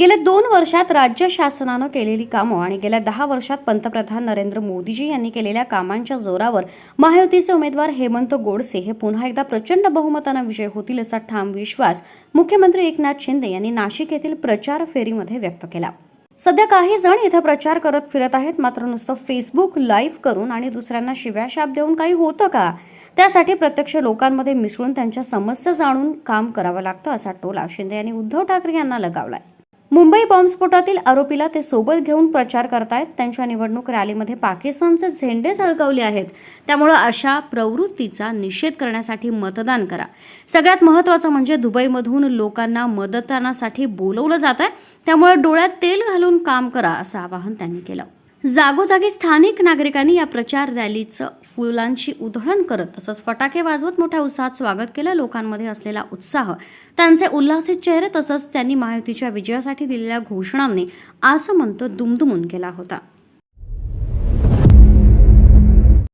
गेल्या दोन वर्षात राज्य शासनानं केलेली कामं आणि गेल्या दहा वर्षात पंतप्रधान नरेंद्र मोदीजी यांनी केलेल्या कामांच्या जोरावर महायुतीचे उमेदवार हेमंत गोडसे हे पुन्हा एकदा प्रचंड बहुमतानं विजय होतील असा ठाम विश्वास मुख्यमंत्री एकनाथ शिंदे यांनी नाशिक येथील प्रचार फेरीमध्ये व्यक्त केला. सध्या काही जण इथं प्रचार करत फिरत आहेत मात्र नुसतं फेसबुक लाईव्ह करून आणि दुसऱ्यांना शिव्याशाप देऊन काही होतं का? त्यासाठी प्रत्यक्ष लोकांमध्ये मिसळून त्यांच्या समस्या जाणून काम करावं लागतं असा टोला शिंदे यांनी उद्धव ठाकरे यांना लगावलाय. मुंबई बॉम्बस्फोटातील आरोपीला ते सोबत घेऊन प्रचार करतायत. त्यांच्या निवडणूक रॅलीमध्ये पाकिस्तानचे झेंडे झळकावले आहेत. त्यामुळं अशा प्रवृत्तीचा निषेध करण्यासाठी मतदान करा. सगळ्यात महत्त्वाचं म्हणजे दुबईमधून लोकांना मदतानासाठी बोलवलं जात आहे त्यामुळे डोळ्यात तेल घालून काम करा असं आवाहन त्यांनी केलं. जागोजागी स्थानिक नागरिकांनी या प्रचार रॅलीचं फुलांची उधळण करत तसंच फटाके वाजवत मोठ्या उत्साहात स्वागत केलं. लोकांमध्ये असलेला उत्साह त्यांचे उल्हासित चेहरे तसंच त्यांनी महायुतीच्या विजयासाठी दिलेल्या घोषणांनी आसमंत दुमदुमून केला होता.